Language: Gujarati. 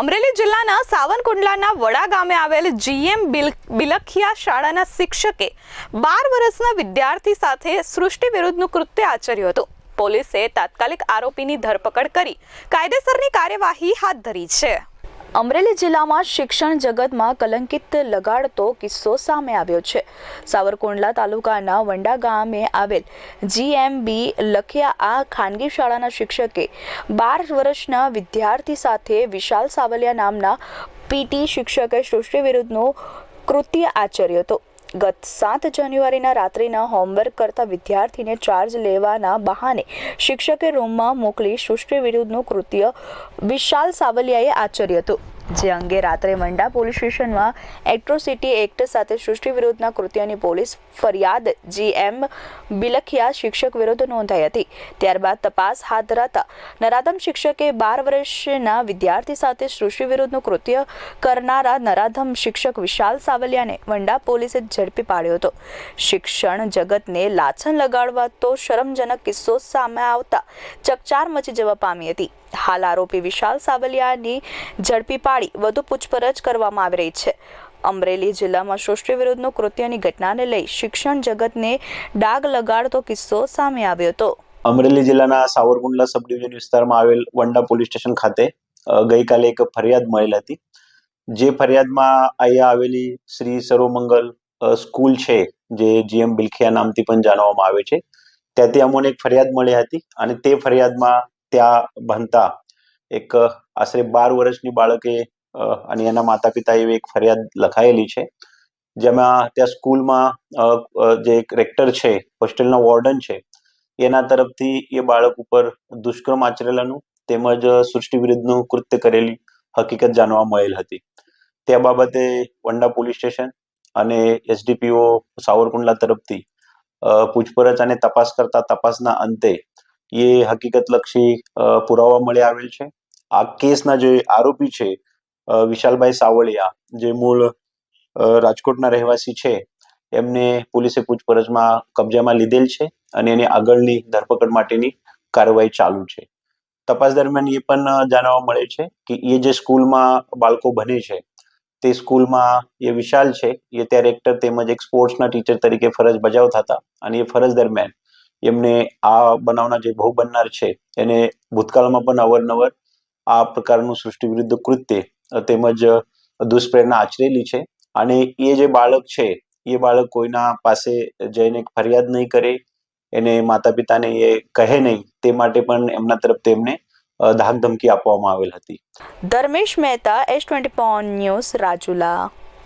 અમરેલી જિલ્લાના સાવનકુંડલાના વડા ગામે આવેલ જીએમ બિલખિયા શાળાના શિક્ષકે બાર વર્ષના વિદ્યાર્થી સાથે સૃષ્ટિ વિરુદ્ધનું કૃત્ય આચર્યું હતું. પોલીસે તાત્કાલિક આરોપીની ધરપકડ કરી કાયદેસરની કાર્યવાહી હાથ ધરી છે. અમરેલી જિલ્લામાં શિક્ષણ જગતમાં કલંકિત લગાડતો કિસ્સો સામે આવ્યો છે. સાવરકુંડલા તાલુકાના વંડા ગામે આવેલ જીએમબી લખિયા આ ખાનગી શાળાના શિક્ષકે બાર વર્ષના વિદ્યાર્થી સાથે વિશાલ સાવલિયા નામના પીટી શિક્ષકે સૃષ્ટિ વિરુદ્ધનો કૃત્ય આચર્યો હતું. ગત સાત જાન્યુઆરીના રાત્રિના હોમવર્ક કરતા વિદ્યાર્થીને ચાર્જ લેવાના બહાને શિક્ષકે રૂમમાં મોકલી સૃષ્ટિ વિરુદ્ધનું કૃત્ય. વિશાલ સાવલિયાએ આચર્યું હતું. જે અંગે રાત્રે મંડા પોલીસ સ્ટેશનમાં એટ્રોસિટી એક્ટ સાથે સૃષ્ટિ વિરુદ્ધના કૃત્યની પોલીસ ફરિયાદ જી એમ બિલખિયા શિક્ષક વિરુદ્ધ નોંધાઈ હતી. ત્યારબાદ તપાસ હાથ ધરાતા નરાધમ શિક્ષકે બાર વર્ષના વિદ્યાર્થી સાથે સૃષ્ટિ વિરુદ્ધનું કૃત્ય કરનારા નરાધમ શિક્ષક વિશાલ સાવલિયાને વંડા પોલીસે ઝડપી પાડ્યો હતો. શિક્ષણ જગતને લાછન લગાડવા તો શરમજનક કિસ્સો સામે આવતા ચકચાર મચી જવા પામી હતી. હાલ આરોપી વિશાલ સાવલિયાની ઝડપી પાડી વધુ પૂછપરછ કરવામાં આવી રહી છે. અમરેલી જિલ્લામાં સૃષ્ટિ વિરુદ્ધનું કૃત્યની ઘટનાને લઈ શિક્ષણ જગતને ડાગ લગાડતો કિસ્સો સામે આવ્યો હતો. અમરેલી જિલ્લાના સાવરકુંડલા સબ વિસ્તારમાં આવેલ વંડા પોલીસ સ્ટેશન ખાતે ગઈકાલે એક ફરિયાદ મળેલ હતી. જે ફરિયાદમાં અહીંયા આવેલી શ્રી સર્વમંગલ સ્કૂલ છે, જે જીએમ બિલખિયા નામથી પણ જાણવામાં આવે છે. ત્યાંથી અમોને એક ફરિયાદ મળી હતી અને તે ફરિયાદમાં ત્યાં ભણતા એક, આશરે બાર વર્ષની બાળકે અને એના માતા પિતા એવી એક ફરિયાદ લખાયેલી છે, જેમાં ત્યાં સ્કૂલમાં જે એક રેક્ટર છે, હોસ્ટેલના વોર્ડન છે, એના તરફથી એ બાળક ઉપર દુષ્કર્મ આચરેલાનું તેમજ સૃષ્ટિ વિરુદ્ધનું કૃત્ય કરેલી હકીકત જાણવા મળેલ હતી. તે બાબતે વંડા પોલીસ સ્ટેશન અને એસડીપીઓ સાવરકુંડલા તરફથી પૂછપરછ અને તપાસ કરતા તપાસના અંતે એ હકીકતલક્ષી અ, પુરાવા મળી આવેલ છે. આ કેસના જે આરોપી છે વિશાલભાઈ સાવળિયા જે મૂળ રાજકોટના રહેવાસી છે એમને પોલીસે પૂછપરછમાં કબજામાં લીધેલ છે અને એની આગળની ધરપકડ માટેની કાર્યવાહી ચાલુ છે. તપાસ દરમિયાન એ પણ જાણવા મળે છે કે એ જે સ્કૂલમાં બાળકો ભણે છે તે સ્કૂલમાં એ વિશાલ છે એ ત્યારે એક્ટર તેમજ એક સ્પોર્ટ્સના ટીચર તરીકે ફરજ બજાવતા હતા અને એ ફરજ દરમિયાન એમને આ બનાવના જે ભોગ બનનાર છે, એને ભૂતકાળમાં પણ અવારનવાર આ પ્રકારનું સૃષ્ટિ વિરુદ્ધ કૃત્ય તેમજ દુષ્પ્રેરણા આચરેલી છે. અને એ જે બાળક છે, એ બાળક કોઈના પાસે જઈને ફરિયાદ નહીં કરે, એને માતા પિતાને એ કહે નહીં, તે માટે પણ એમના તરફથી એમને ધાકધમકી આપવામાં આવેલ હતી. Dharmesh Mehta, S twenty news Rajula.